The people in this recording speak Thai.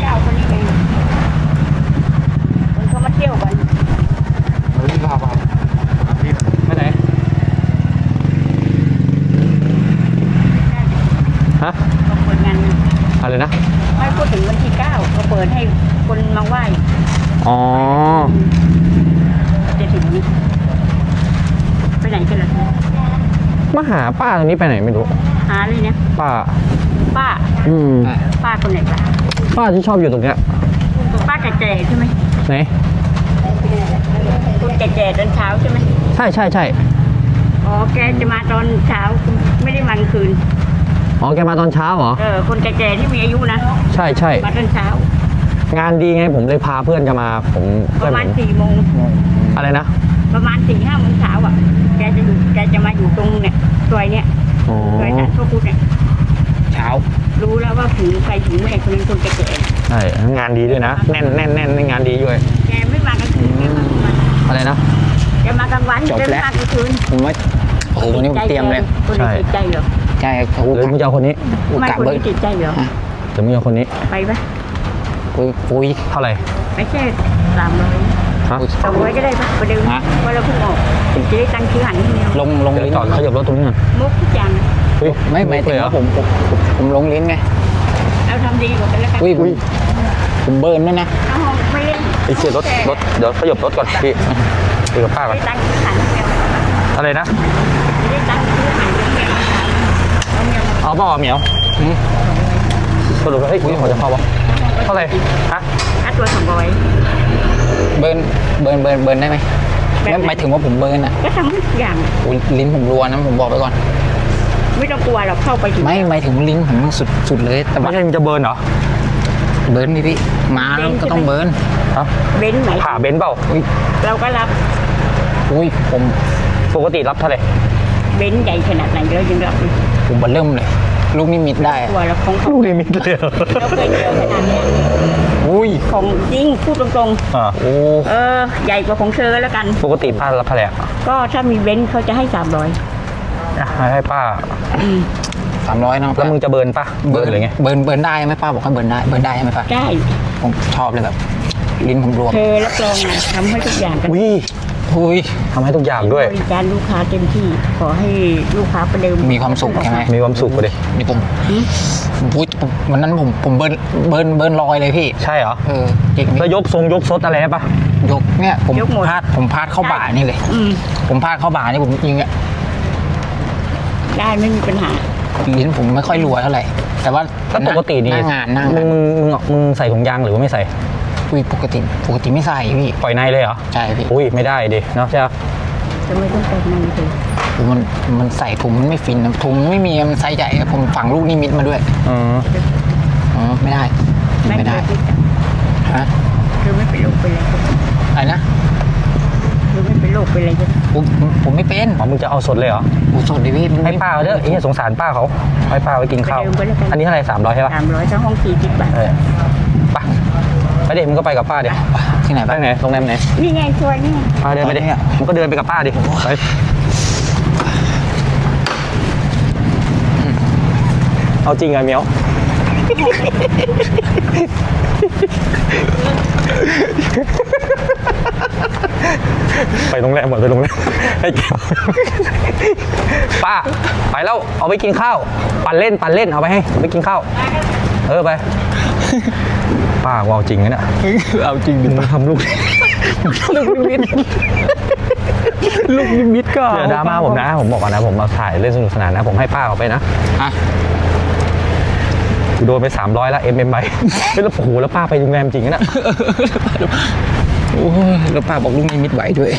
เจ้าคนนี้เองมันก็มาเที่ยวกันเราที่พาไปที่ไหนฮะเปิดงานอะไรนะไม่พูดถึงวันที่เก้าเราเปิดให้คนมาไหว้อ๋อจะถึงนี้ไปไหนกันล่ะมาหาป้าตรงนี้ไปไหนไม่รู้หาเลยเนี่ยป้าป้า อืมป้าคนไหนป้า ป้าที่ชอบอยู่ตรงเนี้ยป้าแก่ๆใช่ไหมไหนคุณแก่ๆตอนเช้าใช่ไหมใช่ใช่ใช่อ๋อแกจะมาตอนเช้าไม่ได้มากลางคืนอ๋อแกมาตอนเช้าเหรอเออคนแก่ๆที่มีอายุนะใช่ใช่มาตอนเช้า งานดีไงผมเลยพาเพื่อนจะมาผมปเพื่อนระมาผณมสี่โมงอะไรนะประมาณสี่ห้าโมงเช้าอะแกจะอยู่แกจะมาอยู่ตรงเนี่ยซอยเนี่ยอ๋อซอยสารพระพุทธเนี่ยเช้า รู้แล้วว่าถึงใครถึงแม่คนนั้นคนแก่ใช่งานดีด้วยนะ แน่นแน่นแน่นงานดีด้วย ๆแกไม่มากลางคืนแกมากลางวันอะไรนะ แกมากลางวันจบแกแล้วไม่มากลางคืนผมว่าโอ้โหวันนี้ผมเตรียมเลยคนใช่ ติดใจเหรอใช่โอ้โหหรือมึงจะเอาคนนี้ไม่กลับคนเบิร์นี้ติดใจเหรอหรือมึงจะเอาคนนี้ ไปปะปุยปุย เท่าไหร่ไม่ใช่สามร้อยฮะ สองร้อยก็ได้ปะประเดิมฮะ ว่าเราเพิ่งออกจะได้ตังค์ซื้อหันนิดเดียวลงลงเดี๋ยวลิ้นจอดขยับรถตรงนี้หน่อยมุกทุกอย่างนะ เฮ้ยไม่หมายถึงเลยเหรอว่าผมผมผมผมลงลิ้นไงเอาทำดีกว่ากันแล้วกันอุ้ยผมผมเบิร์นด้วยนะเอาไม่เล่นไอ้เชี่ยรถรถเดี๋ยวขยับรถก่อนพี่คุยกับป้าก่อนได้ตังค์ซื้อหันนิดเดียวอะไรนะได้ตังค์ซื้อหันนิดเดียวเอาเมียมาเอาเปล่าเหมียวอืมสรุปแล้วเฮ้ยคุยเขาจะเข้าปะเท่าไหร่ฮะค่าตัวสองร้อยเบิร์นเบิร์นเบิร์นเบิร์นได้ไหมแบบไหนไม่หมายถึงว่าผมเบิร์นอะก็ทำทุกอย่างอุ๊ยลิ้นผมรัวนะผมบอกไปก่อน ไม่ต้องกลัวเราเข้าไปถึงไม่หมายถึงลิ้นผมสุดสุดเลยแต่ไม่ว่าใช่มึงจะเบิร์นเหรอเบิร์นพี่พี่มาแล้วก็ต้องเบิร์นฮะเบนซ์ไหมผ่าเบนซ์เปล่าอุ้ยเราก็รับอุ้ยผมปกติรับเท่าไหร่เบนซ์ใหญ่ขนาดไหนเรายังรับเลยผมบันเริ่มเลย ลูกนิมิตได้กลัวเราของเขาลูกนิมิตเลยเหรอเราเคยเจอขนาดเนี้ยอุ้ยของจริงพูดตรงอ่าโอ้ๆ เออ ใหญ่กว่าของเธอแล้วกัน ปกติป้ารับเท่าไหร่อะก็ถ้ามีเบนซ์เขาจะให้สามร้อยอะ ให้ป้าสามร้อยนะแล้วมึงจะเบิร์นปะเบิร์นหรือไงเบิร์นเบิร์นได้ไหมป้าบอกให้เบิร์นได้เบิร์นได้ไหมป้าได้ผมชอบเลยแบบลิ้นผมรวมเธอรับรองนะทำให้ทุกอย่างกันวิอุ้ยทำให้ทุกอย่างด้วยบริการลูกค้าเต็มที่ขอให้ลูกค้าประเดิมมีความสุขใช่ไหมมีความสุขกว่าดินี่ผมผมพูดผมวันนั้นผมผมเบิร์นเบิร์นเบิร์นลอยเลยพี่ ใช่เหรอเออเก่งแล้วยกทรงยกซดอะไรให้ปะยกเนี่ยผมยกหมดพลาดผมพลาดเข้าบ่านี่เลยอืมผมพลาดเข้าบ่านี่ผมยิงอะ ได้ไม่มีปัญหาลิ้นผมไม่ค่อยรัวเท่าไหร่ แต่ว่าแล้วปกตินี่หน้างานหน้ามึงางนมึงมึงมึงใส่ถุงยางหรือว่าไม่ใส่อุ้ยปกติปกติไม่ใส่พี่ปล่อยในเลยเหรอใช่พี่อุ้ยไม่ได้ดิเนาะใช่ปะจะไม่ต้องแต่งนั่นเลยมันมันใส่ถุงมันไม่ฟินนะถุงมันไม่มีมันไซส์ใหญ่ผมฝังลูกนิมิตมาด้วยอืมอ๋อไม่ได้ไม่ได้เคยคิดฮะเธอไม่เป็นโรคเป็นอะไรใช่ไหมอะไรนะเธอไม่เป็นโรคเป็นอะไรใช่ไหม ผมผมผมไม่เป็นอ๋อมึงจะเอาสดเลยเหรอโอ้สดดิพี่มันให้ไม่ป้าเอาเด้อไอ้เหี้ยสงสารป้าเขาให้ป้าไว้กินข้าว ไปเดิมไปแล้วกันอันนี้เท่าไหร่สามร้อยใช่ปะสามร้อยทั้งห้องสี่สิบบาท เออไปไปเด็กมึงก็ไปกับป้าเดี๋ยวที่ไหนไปบ้าง ไหนโรงแรมไหนนี่ไงซอยนี่ไงป้าเดินไปดิมึงก็เดินไปกับป้าดิไปเอาจริงไงเหมียว ไปโรงแรมหมดไปโรงแรมให้เก็บป้าไปแล้วเอาไปกินข้าว ปั่นเล่นปั่นเล่นเอาไปให้ไปกินข้าว เออไป ป้ากูเอาจริงนะเนี่ยเอาจริงดิมึงทำลูกลูกนิมิตลูกนิมิตก็อย่าดราม่าผมนะ ผมบอกก่อนนะผมมาถ่ายเล่นสนุกสนานนะ ผมให้ป้าเอาไปนะอะกู โดนไป 300 แล้วเอ็มเอ็มไปแล้วโอ้โหแล้วป้าไปโรงแรมจริงนะโอ้ยแล้วป้าบอกลูกนิมิตไหวด้วย